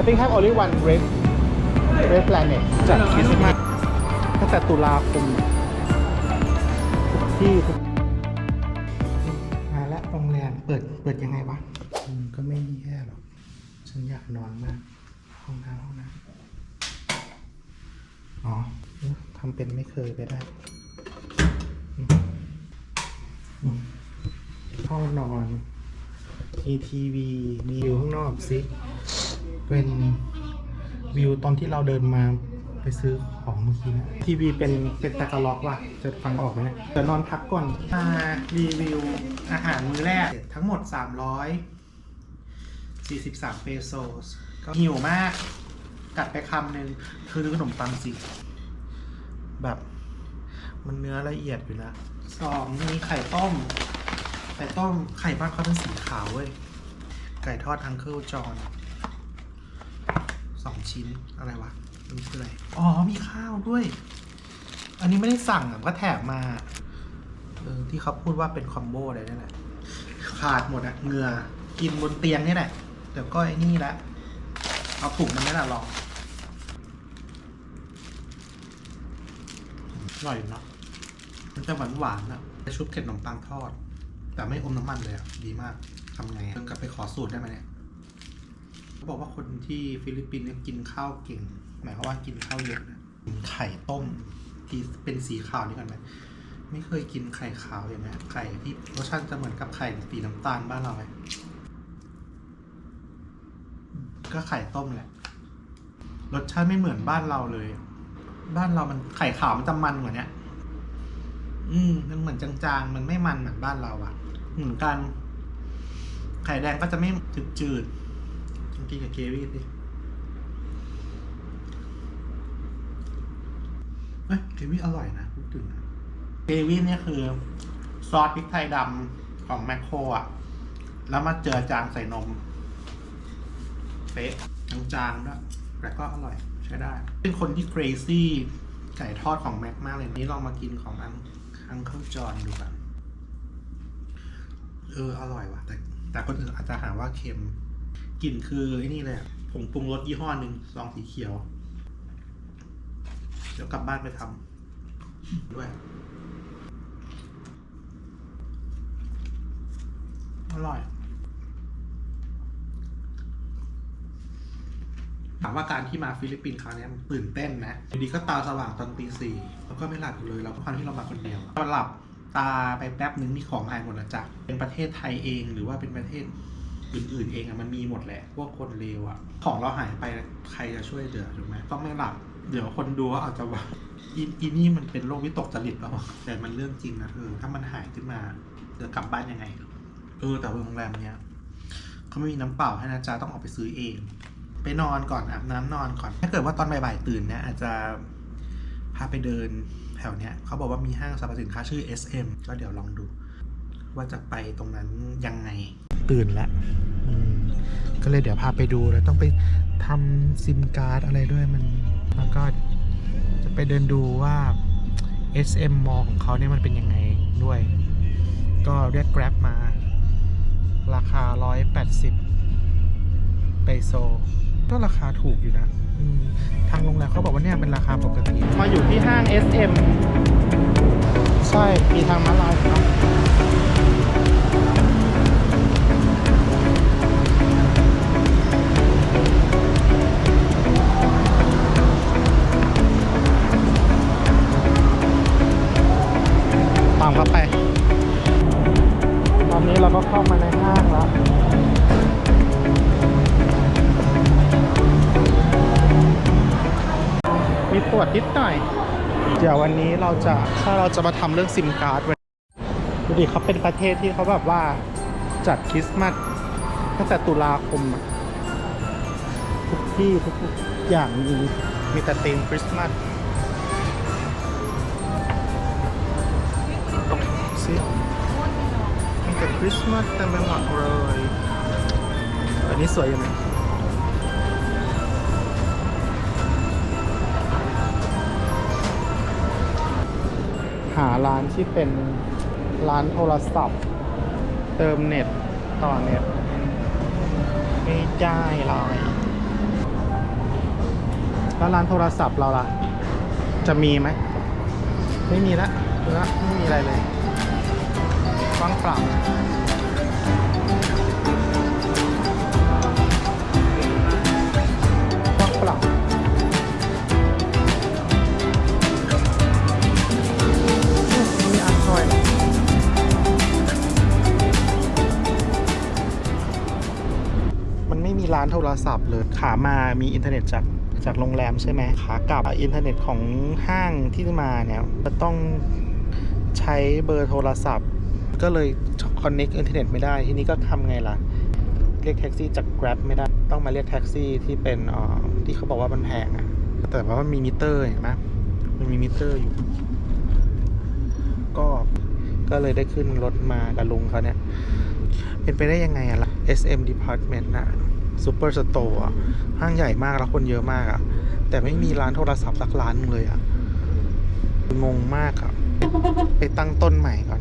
I think have only one red red planet จัดคริสต์มาสตั้งแต่ตุลาคมทุกที่ทุกมาแล้วโรงแรมเปิดเปิดยังไงวะอืมก็ไม่แย่หรอก ฉันอยากนอนมาก ห้องน้ำห้องน้ำอ๋อทำเป็นไม่เคยไปได้อืมอืมห้องนอน มีทีวี มีวิวข้างนอกซิ เป็นวิวตอนที่เราเดินมาไปซื้อของเมื่อกี้นะทีวีเป็นเป็นตะกะล็อกว่ะจะฟังออกไหมเนี่ยเดี๋ยวนอนพักก่อนมารีวิวอาหารมื้อแรกทั้งหมด 343 เปโซสก็หิวมาก กัดไปคำหนึ่งคือขนมปังสิ แบบ มันเนื้อละเอียดอยู่นะสองมีไข่ต้ม ไข่ต้มไข่บ้านเขาเป็นสีขาวเว้ย ไก่ทอดอังเคิลจอน สองชิ้นอะไรวะอันนี่คืออะไร อ๋อ มีข้าวด้วย อันนี้ไม่ได้สั่งอะก็แถมมา เออ ที่เขาพูดว่าเป็นคอมโบอะไรนั่นแหละขาดหมดอะเหงื่อกินบนเตียงนี่แหละเดี๋ยวก็ไอ้นี่ละ เอาถุงมันนี่แหละลองอร่อยอยู่เนาะมันจะหวานหวานๆอะชุบเกล็ดขนมปังทอด แต่ไม่อมน้ำมันเลยอะดีมากทำไงอะกลับไปขอสูตรได้ไหมเนี่ย เขาบอกว่าคนที่ฟิลิปปินส์เนี่ยกินข้าวเก่ง หมายความว่ากินข้าวเยอะนะไข่ต้มที่เป็นสีขาวนี่กันไหมไม่เคยกินไข่ขาวอย่างนี้ไข่ที่รสชาติจะเหมือนกับไข่สีน้ำตาลบ้านเราไหมก็ไข่ต้มแหละ รสชาติไม่เหมือนบ้านเราเลย บ้านเรามันไข่ขาวมันจะมันกว่าเนี้ยอืมมันเหมือนจางๆ มันไม่มันเหมือนบ้านเราอะเหมือนกัน ไข่แดงก็จะไม่จืดๆ กินกับเกวี่สิเอ้ยเกวี่อร่อยนะพูดถึงนะเกวี่เนี่ยคือ ซอสพริกไทยดำของแมคโครอะ แล้วมาเจอจางใส่นม เป๊ะจางๆด้วยแต่ก็อร่อยใช้ได้ เป็นคนที่ crazy ไก่ทอดของแม็กมากเลยนี้ลองมากินของอังอังเคิลจอนดูกัน เออ อร่อยว่ะ แต่แต่คนอื่นอาจจะหาว่าเค็ม กลิ่นคือไอ้นี่เลยอะผงปรุงรสยี่ห้อหนึ่งซองสีเขียว เดี๋ยวกลับบ้านไปทำด้วย อร่อย ถามว่าการที่มาฟิลิปปินส์คราวนี้มันตื่นเต้นนะอยู่ดีก็ตาสว่างตอนตีสี่แล้วก็ไม่หลับเลยเราก็ความที่เรามาคนเดียวพอหลับตาไปแป๊บนึงมีของหายหมดแล้วจ้ะเป็นประเทศไทยเองหรือว่าเป็นประเทศ อื่นๆเองอะมันมีหมดแหละ พวกคนเลวอะของเราหายไปใครจะช่วยเหลือถูกไหมต้องไม่หลับ เดี๋ยวคนดูอาจจะว่าอีอีนี่มันเป็นโรควิตกจริตแล้วแต่มันเรื่องจริงนะเธอถ้ามันหายขึ้นมาจะกลับบ้านยังไง เออแต่โรงแรมเนี้ยเขาไม่มีน้ำเปล่าให้นะจ๊ะต้องออกไปซื้อเอง ไปนอนก่อนอาบน้ำนอนก่อน ถ้าเกิดว่าตอนบ่ายๆตื่นเนี่ยอาจจะพาไปเดินแถวเนี้ยเขาบอกว่ามีห้างสรรพสินค้าชื่อ SM ก็เดี๋ยวลองดู ว่าจะไปตรงนั้นยังไง ตื่นแล้วก็เลยเดี๋ยวพาไปดูแล้วต้องไปทำซิมการ์ดอะไรด้วยมันแล้วก็จะไปเดินดูว่า SM Mall ของเขาเนี่ยมันเป็นยังไงด้วย ก็เรียก Grab มา ราคา 180เปโซ ก็ราคาถูกอยู่นะอืมทางโรงแรมเขาบอกว่าเนี่ยเป็นราคาปกติ มาอยู่ที่ห้าง SM ใช่ มีทางมาลายเนา หน่อย เดี๋ยววันนี้เราจะถ้าเราจะมาทำเรื่องซิมการ์ดดูดิเขาเป็นประเทศที่เขาแบบว่าจัดคริสต์มาสตั้งแต่ตุลาคมทุกที่ทุกอย่างมีมีแต่ธีมคริสต์มาสซิมีแต่คริสต์มาสเต็มไปหมดเลย อันนี้สวยยู่ไหาร้านที่เป็นร้านโทรศัพท์ เติมเน็ตต่อเน็ต ไม่ได้เลยแล้วร้านโทรศัพท์เราล่ะ จะมีไหม ไม่มีละละไม่มีอะไรเลยว่างเปล่า ร้านโทรศัพท์เลยขามามีอินเทอร์เน็ตจากจากโรงแรมใช่ไหมขากลับอินเทอร์เน็ตของห้างที่มาเนี่ยจะต้องใช้เบอร์โทรศัพท์ ก็เลยคอนเน็กอินเทอร์เน็ตไม่ได้ ทีนี้ก็ทำไงล่ะ เรียกแท็กซี่จาก Grab ไม่ได้ ต้องมาเรียกแท็กซี่ที่เป็นอ่อที่เขาบอกว่ามันแพงอะแต่ว่ามันมีมิเตอร์เห็นไหมมันมีมิเตอร์อยู่ ก็ก็เลยได้ขึ้นรถมากับลุงเขาเนี่ย เป็นไปได้ยังไงอะล่ะ SM Department น่ะ Super Store อะห้างใหญ่มากแล้วคนเยอะมากอะแต่ไม่มีร้านโทรศัพท์สักร้านนึงเลยอะงงมากอะไปตั้งต้นใหม่ก่อน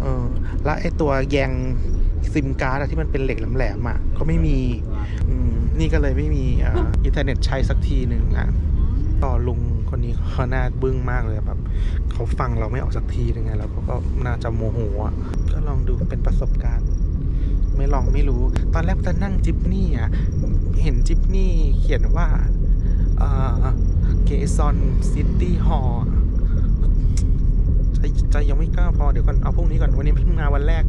เออ แล้วไอ้ตัวแยงซิมการ์ดที่มันเป็นเหล็กแหลมๆอะก็ไม่มี นี่ก็เลยไม่มีอินเทอร์เน็ตใช้สักทีหนึ่งอะต่อลุงคนนี้เขาหน้าบึ้งมากเลยแบบเขาฟังเราไม่ออกสักทีหนึงไงแล้วเขาก็น่าจะโมโหอะก็ลองดูเป็นประสบการณ์ ไม่ลองไม่รู้ ตอนแรกจะนั่งจิปนี่อะเห็นจิปนี่เขียนว่าเกซอนซิตี้ฮอลใจใจยังไม่กล้าพอเดี๋ยวก่อนเอาพรุ่งนี้ก่อนวันนี้เพิ่งมาวันแรก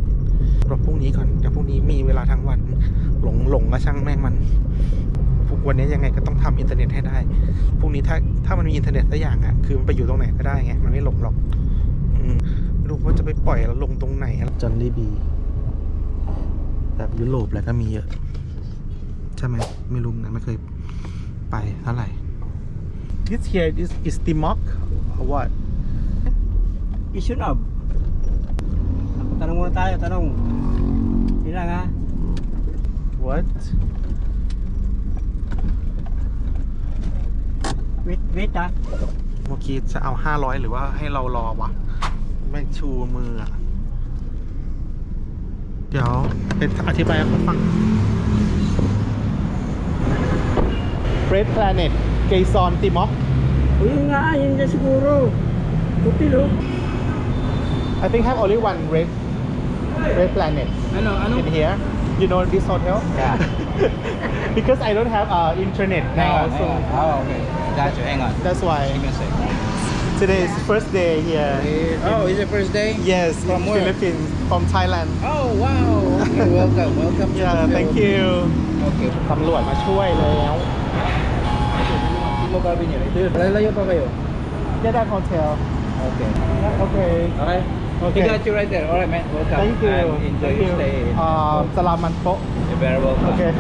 รอพรุ่งนี้ก่อนเดี๋ยวพรุ่งนี้มีเวลาทั้งวัน หลงหลงก็ช่างแม่งมันวันนี้ยังไงก็ต้องทำอินเทอร์เน็ตให้ได้ พรุ่งนี้ถ้าถ้ามันมีอินเทอร์เน็ตสักอย่างอะ คือมันไปอยู่ตรงไหนก็ได้ไง มันไม่หลงหรอกไม่รู้ว่าจะไปปล่อยแล้วลงตรงไหนจอนลี่บี แบบยุโรปอะไรก็มีเยอะ ใช่ไหมไม่รู้เหมือนกันไม่เคยไปเท่าไหร่ This here is is Timok or what Isu Nob. Aku tanong muna tayo, tanong. Hindi lang ha. what Wait, wait ha. เมื่อกี้จะเอาห้าร้อยหรือว่าให้เรารอวะ ไม่ชูมืออะ เดี๋ยวเป็นอธิบายให้เขาฟัง Red Planet Quezon Timok O yun nga, yun dyan siguro. Pupil oh. I think have only one Red Red Planet Ano, ano? in here. You know this hotel? Yeah. because I don't have uh, internet now, so Oh, okay. Got you, hang on. that's why Give me a sec. today is first day here. Oh, is it first day? Yes, From in where? Philippines, from Thailand. Oh, wow. Okay, welcome. Welcome to Yeah, the thank you. Okay. ตำรวจมาช่วยแล้ว Hindi mo kami niyo. Ito, lalayo pa kayo. Yeah, that hotel. Okay. Yeah, okay. Okay? Okay. We got you right there. Alright, man. Welcome. Thank you. And enjoy Thank your you. stay. Um, salamat po. You're very welcome. Okay.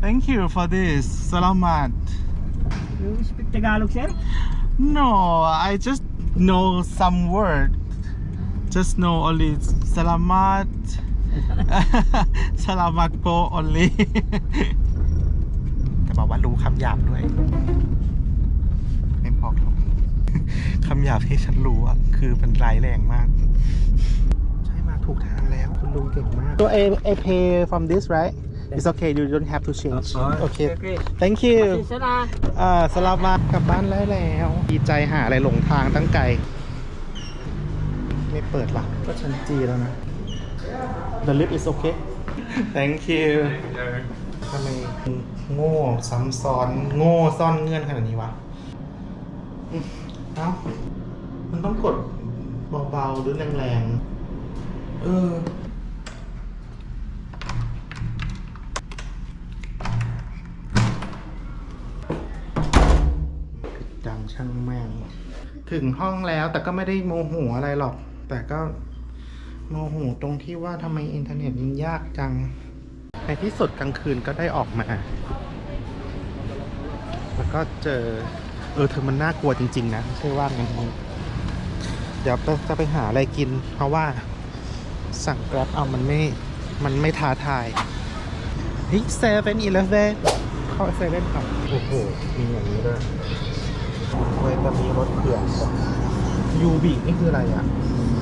Thank you for this. Salamat. You speak Tagalog, sir? No, I just know some word. Just know only salamat. salamat po only. แต่บอกว่ารู้คำหยาบด้วย ไม่บอกหรอกคำหยาบที่ฉันรู้อะ คือมันร้ายแรงมาก ใช่มาถูกทางแล้ว คุณลุงเก่งมาก So I I pay from this right It's okay you don't have to change Okay Okay. Thank you Pasensya na. อ่าสลามากลับบ้านได้แล้ว ดีใจหาอะไรหลงทางตั้งไกล ไม่เปิดหรอกก็ชั้นจีแล้วนะ The lift is okay Thank you ทำไมโง่ซ้ำซ้อน โง่ซ่อนเงื่อนขนาดนี้วะอืมเอ้ามันต้องกดเบาๆ หรือแรงๆ เออ ช่างแม่ง ถึงห้องแล้วแต่ก็ไม่ได้โมโหอะไรหรอก แต่ก็โมโหตรงที่ว่าทำไมอินเทอร์เน็ตยังยากจัง ในที่สุดกลางคืนก็ได้ออกมา แล้วก็เจอ เออเธอมันน่ากลัวจริง ๆ นะไม่ใช่ว่างั้นเดี๋ยวจะไปหาอะไรกิน เพราะว่าสั่งกร็บเอามันไม่ มันไม่ท้าทายเฮ้ยเซเว่นอีเลฟเว่นเข้าเซเว่นครับโอ้โห มีอย่างนี้ด้วย เว้ยแต่มีรถเผือกยูบินี่คืออะไรอะ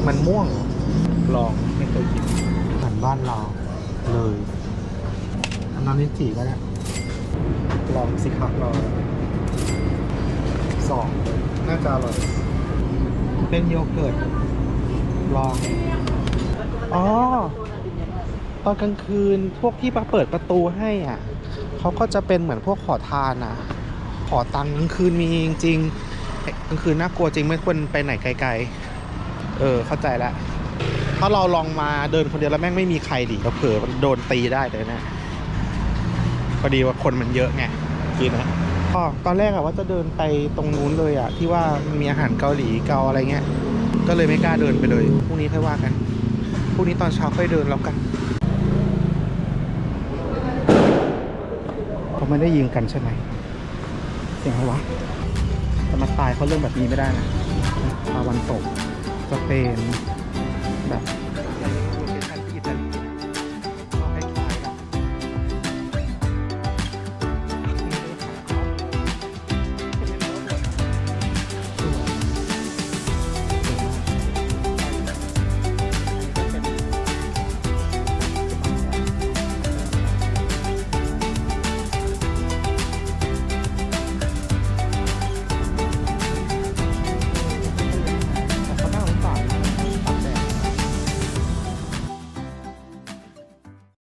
มันม่วงเหรอลองไม่เคยกินเหมือนบ้านเราเลยอน้ำลิ้นจี่ก็ได้ลองสิครับรอสองน่าจะอร่อย เป็นโยเกิร์ตลอง อ๋อ ตอนกลางคืนพวกที่มาเปิดประตูให้อะ เขาก็จะเป็นเหมือนพวกขอทานอะ ขอตังค์กลางคืนมีจริงๆกลางคืนน่ากลัวจริงไม่ควรไปไหนไกล ๆ เออ เข้าใจแล้วถ้าเราลองมาเดินคนเดียวแล้วแม่งไม่มีใครดิเผลอโดนตีได้เลยนะพอดีว่าคนมันเยอะไงกินนะอ๋อตอนแรกอะว่าจะเดินไปตรงนู้นเลยอะที่ว่ามีอาหารเกาหลีเกาอะไรเงี้ยก็เลยไม่กล้าเดินไปเลยพรุ่งนี้ค่อยว่ากันพรุ่งนี้ตอนเช้าค่อยเดินแล้วกันเขาไม่ได้ยิงกันใช่ไหม สียงอะไรวะแต่มาตายเขาเรื่องแบบนี้ไม่ได้นะตาวันตกสเปนแบบ